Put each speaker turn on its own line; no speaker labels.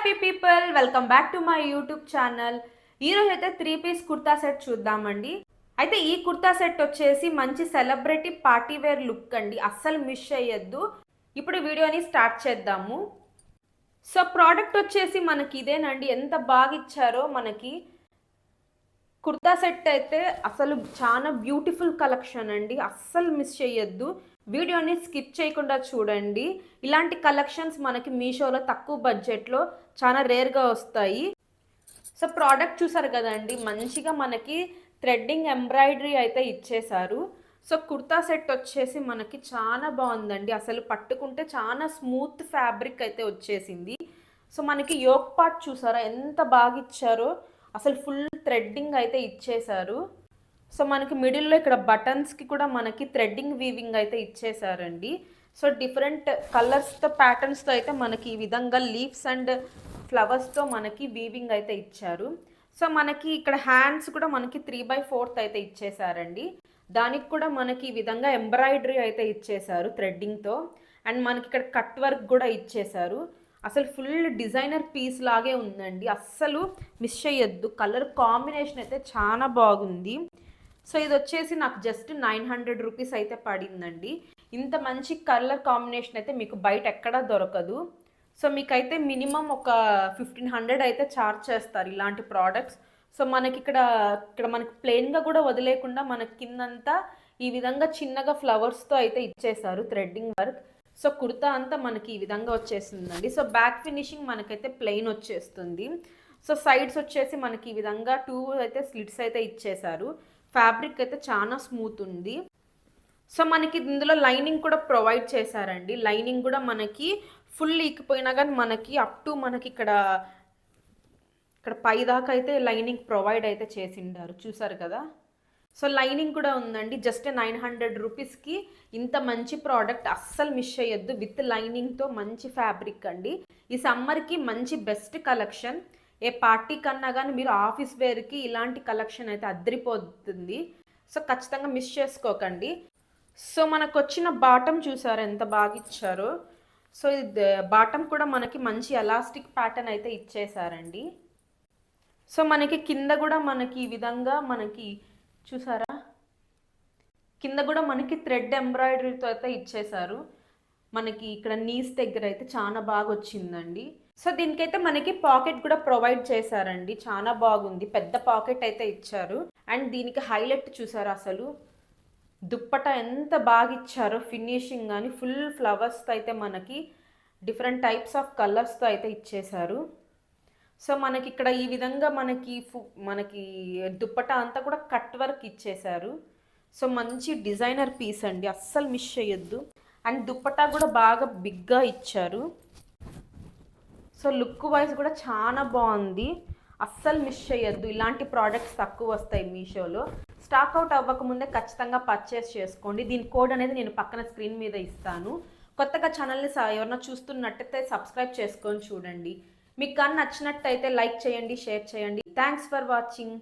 Happy people welcome back to my YouTube channel ఈరోజు అయితే three piece kurta set చూద్దామండి. అయితే ఈ కుర్తా సెట్ వచ్చేసి మంచి సెలబ్రిటీ పార్టీ వేర్ లుక్ అండి. అస్సలు మిస్ అయ్యద్దు ఇప్పుడు వీడియోని స్టార్ట్ చేద్దాము. సో ప్రోడక్ట్ వచ్చేసి మనకి ఇదేనండి. ఎంత బాగా ఇచ్చారో మనకి. కుర్తా సెట్ అయితే అసలు చాలా బ్యూటిఫుల్ కలెక్షన్ అండి. అస్సలు మిస్ చేయొద్దు. వీడియోని స్కిప్ చేయకుండా చూడండి. ఇలాంటి కలెక్షన్స్ మనకి మీషోలో తక్కువ బడ్జెట్లో చాలా రేర్గా వస్తాయి. సో ప్రోడక్ట్ చూసారు కదండి మంచిగా మనకి థ్రెడ్డింగ్ ఎంబ్రాయిడరీ అయితే ఇచ్చేశారు. సో కుర్తా సెట్ వచ్చేసి మనకి చాలా బాగుందండి. అసలు పట్టుకుంటే చాలా స్మూత్ ఫ్యాబ్రిక్ అయితే వచ్చేసింది. సో మనకి యోక్ పార్ట్ చూసారా ఎంత బాగా ఇచ్చారో. అసలు ఫుల్ థ్రెడ్డింగ్ అయితే ఇచ్చేశారు. సో మనకి మిడిల్లో ఇక్కడ బటన్స్కి కూడా మనకి థ్రెడ్డింగ్ వీవింగ్ అయితే ఇచ్చేసారండి. సో డిఫరెంట్ కలర్స్తో ప్యాటర్న్స్తో అయితే మనకి ఈ విధంగా లీవ్స్ అండ్ ఫ్లవర్స్తో మనకి వీవింగ్ అయితే ఇచ్చారు. సో మనకి ఇక్కడ హ్యాండ్స్ కూడా మనకి త్రీ బై ఫోర్త్ అయితే ఇచ్చేసారండి. దానికి కూడా మనకి ఈ విధంగా ఎంబ్రాయిడరీ అయితే ఇచ్చేసారు థ్రెడ్డింగ్తో. అండ్ మనకి ఇక్కడ కట్ వర్క్ కూడా ఇచ్చేసారు. అసలు ఫుల్ డిజైనర్ పీస్ లాగే ఉందండి. అస్సలు మిస్ చేయొద్దు కలర్ కాంబినేషన్ అయితే చాలా బాగుంది. సో ఇది వచ్చేసి నాకు జస్ట్ నైన్ హండ్రెడ్ రూపీస్ అయితే పడిందండి. ఇంత మంచి కలర్ కాంబినేషన్ అయితే మీకు బయట ఎక్కడా దొరకదు. సో మీకైతే మినిమం ఒక ఫిఫ్టీన్ హండ్రెడ్ అయితే ఛార్జ్ చేస్తారు ఇలాంటి ప్రోడక్ట్స్ సో మనకి ఇక్కడ ఇక్కడ మనకి ప్లెయిన్గా కూడా వదిలేకుండా మనకి కిందంతా ఈ విధంగా చిన్నగా ఫ్లవర్స్తో అయితే ఇచ్చేసారు థ్రెడ్డింగ్ వర్క్ సో కుర్తా అంతా మనకి ఈ విధంగా వచ్చేసిందండి. సో బ్యాక్ ఫినిషింగ్ మనకైతే ప్లెయిన్ వచ్చేస్తుంది. సో సైడ్స్ వచ్చేసి మనకి ఈ విధంగా టూ అయితే స్లిట్స్ అయితే ఇచ్చేసారు ఫ్యాబ్రిక్ అయితే చాలా స్మూత్ ఉంది. సో మనకి ఇందులో లైనింగ్ కూడా ప్రొవైడ్ చేశారండి. లైనింగ్ కూడా మనకి ఫుల్ ఇక్కిపోయినా కానీ మనకి అప్ టు మనకి ఇక్కడ ఇక్కడ పైదాకా అయితే లైనింగ్ ప్రొవైడ్ అయితే చేసిండారు. చూసారు కదా? సో లైనింగ్ కూడా ఉందండి. జస్ట్ నైన్ హండ్రెడ్ రూపీస్కి ఇంత మంచి ప్రోడక్ట్ అస్సలు మిస్ అయ్యొద్దు విత్ లైనింగ్తో మంచి ఫ్యాబ్రిక్ అండి. ఈ సమ్మర్కి మంచి బెస్ట్ కలెక్షన్. ఏ పార్టీ కన్నా కానీ మీరు ఆఫీస్ వేర్కి ఇలాంటి కలెక్షన్ అయితే అద్దరిపోతుంది. సో ఖచ్చితంగా మిస్ చేసుకోకండి. సో మనకు వచ్చిన బాటం చూసారు? ఎంత బాగా ఇచ్చారో. సో ఇది బాటం కూడా మనకి మంచి ఎలాస్టిక్ ప్యాటర్న్ అయితే ఇచ్చేసారండి. సో మనకి కింద కూడా మనకి ఈ విధంగా మనకి చూసారా? కింద కూడా మనకి థ్రెడ్ ఎంబ్రాయిడరీతో అయితే ఇచ్చేసారు. మనకి ఇక్కడ నీస్ దగ్గర అయితే చాలా బాగా వచ్చిందండి. సో దీనికైతే మనకి పాకెట్ కూడా ప్రొవైడ్ చేశారండి. చాలా బాగుంది. పెద్ద పాకెట్ అయితే ఇచ్చారు. అండ్ దీనికి హైలైట్ చూసారు అసలు? దుప్పట ఎంత బాగా ఇచ్చారో ఫినిషింగ్ కానీ ఫుల్ ఫ్లవర్స్తో అయితే మనకి డిఫరెంట్ టైప్స్ ఆఫ్ కలర్స్తో అయితే ఇచ్చేశారు. సో మనకి ఇక్కడ ఈ విధంగా మనకి ఫు- మనకి దుప్పట అంతా కూడా కట్ వర్క్ ఇచ్చేశారు. సో మంచి డిజైనర్ పీస్ అండి. అస్సలు మిస్ చేయొద్దు అండ్ దుప్పటా కూడా బాగా బిగ్గా ఇచ్చారు. సో లుక్ వైజ్ కూడా చాలా బాగుంది. అస్సలు మిస్ చేయొద్దు ఇలాంటి ప్రోడక్ట్స్ తక్కువ వస్తాయి మీషోలో. స్టాక్ అవుట్ అవ్వకముందే ఖచ్చితంగా పర్చేస్ చేసుకోండి. దీని కోడ్ అనేది నేను పక్కన స్క్రీన్ మీద ఇస్తాను. కొత్తగా ఛానల్ని ఎవరన్నా ఎవరైనా చూస్తున్నట్టయితే సబ్స్క్రైబ్ చేసుకొని చూడండి. మీకు కానీ నచ్చినట్టయితే లైక్ చేయండి షేర్ చేయండి. Thanks for watching